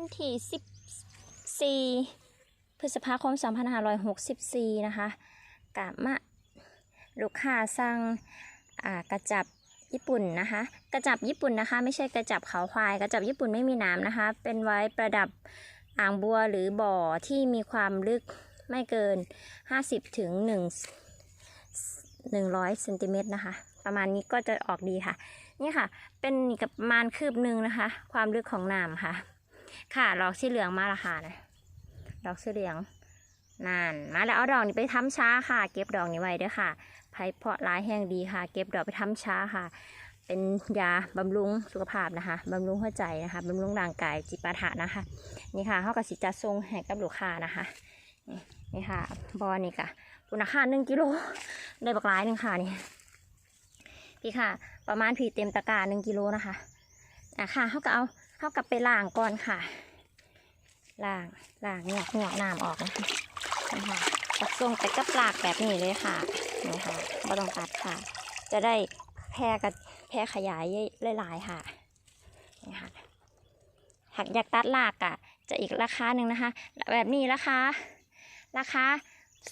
วันที่ 14 พฤษภาคม 2564 นะคะกะมะลูกค้าสั่งกระจับญี่ปุ่นนะคะ กระจับญี่ปุ่นนะคะ ไม่ใช่กระจับเขาควาย กระจับญี่ปุ่นไม่มีน้ำนะคะ เป็นไว้ประดับอ่างบัวหรือบ่อที่มีความลึกไม่เกิน 50 ถึง 1 100เซนติเมตรนะคะ ประมาณนี้ก็จะออกดีค่ะ นี่ค่ะ เป็นกับประมาณคืบหนึ่งนะคะ ความลึกของน้ำค่ะ ค่ะดอกสีเหลืองมาละค่ะนะดอกสีเหลืองนานมาแล้วเอาดอกนี้ไปทำช้าค่ะ เก็บดอกนี้ไว้ด้วยค่ะไผ่เพาะร้ายแห้งดีค่ะ เก็บดอกไปทำช้าค่ะ เป็นยาบำรุงสุขภาพนะคะบำรุงหัวใจนะคะบำรุงร่างกายจิปาถะนะคะ นี่ค่ะเขากับสิจัดทรงให้กับลูกค้านะคะ นี่ค่ะบอนี่ค่ะปูนาคาหนึ่งกิโลได้บักร้ายหนึ่งค่ะนี่พี่ค่ะ ประมาณผีเต็มตะกร้าหนึ่งกิโลนะคะ อะค่ะเขาก็เอาเขากลับไปล้างก่อนค่ะล้างล้างเหงือกเหงือกน้ำออกนะคะนี่ค่ะจัดทรงไปกับลากแบบนี้เลยค่ะนี่ค่ะไม่ต้องตัดค่ะ จะได้แพร่กับแพร่ขยายหลายๆค่ะนี่ค่ะหากอยากตัดลากอะจะอีกราคาหนึ่งนะคะ แบบนี้ราคาราคา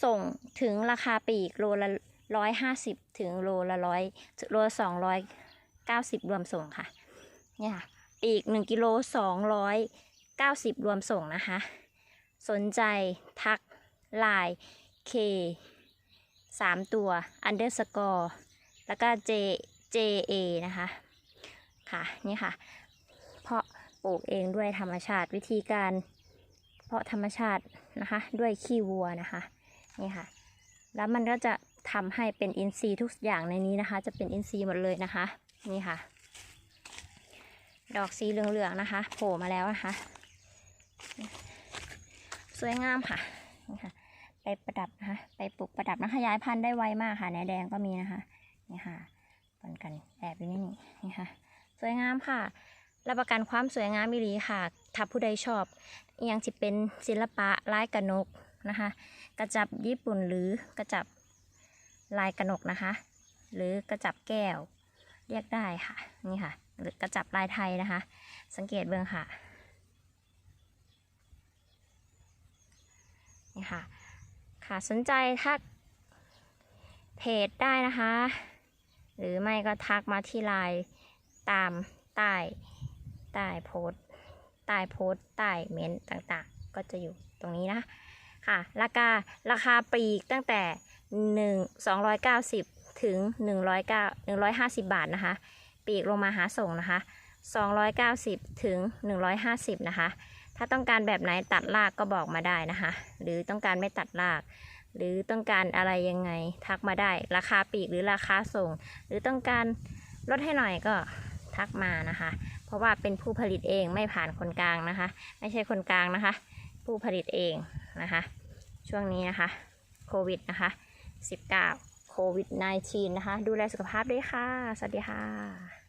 ส่งถึงราคาปีกโลละร้อยห้าสิบถึงโลละร้อยโลสองร้อยเก้าสิบรวมส่งค่ะ เนี่ยค่ะปีกหนึ่งกิโลสองร้อยเก้าสิบรวมส่งนะคะ สนใจทักไลน์เคสามตัว underscore แล้วก็ J J A นะคะ ค่ะ นี่ค่ะ เพาะปลูกเองด้วยธรรมชาติวิธีการ เพาะธรรมชาตินะคะ ด้วยขี้วัวนะคะ นี่ค่ะ แล้วมันก็จะทำให้เป็นอินทรีย์ทุกอย่างในนี้นะคะ จะเป็นอินทรีย์หมดเลยนะคะ นี่ค่ะ ดอกสีเหลืองๆนะคะ โผล่มาแล้วนะคะ สวยงามค่ะนี่ค่ะ ไปประดับนะคะ ไปปลูกประดับนะขยายพันธุ์ได้ไวมากค่ะแหนแดงก็มีนะคะนี่ค่ะปนกันแอบอยู่นี่นี่นี่ค่ะ สวยงามค่ะรับประกันความสวยงามมิลีค่ะถ้าผู้ใดชอบอยังจะเป็นศิลปะลายกระนกนะคะ กระจับญี่ปุ่นหรือกระจับลายกระนกนะคะ หรือกระจับแก้ว เรียกได้ค่ะ นี่ค่ะ หรือกระจับลายไทยนะคะ สังเกตเบื้องค่ะนี่ค่ะ ค่ะสนใจทักเพจได้นะคะ หรือไม่ก็ทักมาที่ไลน์ตามใต้ใต้โพสต์ใต้โพสต์ใต้เม้นต์ต่างๆ ก็จะอยู่ตรงนี้นะค่ะ ราคาราคาปลีกตั้งแต่หนึ่งสองร้อยเก้าสิบถึงหนึ่งร้อยเก้าหนึ่งร้อยห้าสิบบาทนะคะ ปีกลงมาหาส่งนะคะสองร้อยเก้าสิบถึงหนึ่งร้อยห้าสิบนะคะ ถ้าต้องการแบบไหนตัดรากก็บอกมาได้นะคะ หรือต้องการไม่ตัดราก หรือต้องการอะไรยังไงทักมาได้ ราคาปีกหรือราคาส่ง หรือต้องการลดให้หน่อยก็ทักมานะคะ เพราะว่าเป็นผู้ผลิตเองไม่ผ่านคนกลางนะคะ ไม่ใช่คนกลางนะคะ ผู้ผลิตเองนะคะ ช่วงนี้นะคะ โควิดนะคะ 19 โควิด -19 นะคะ ดูแลสุขภาพด้วยค่ะ สวัสดีค่ะ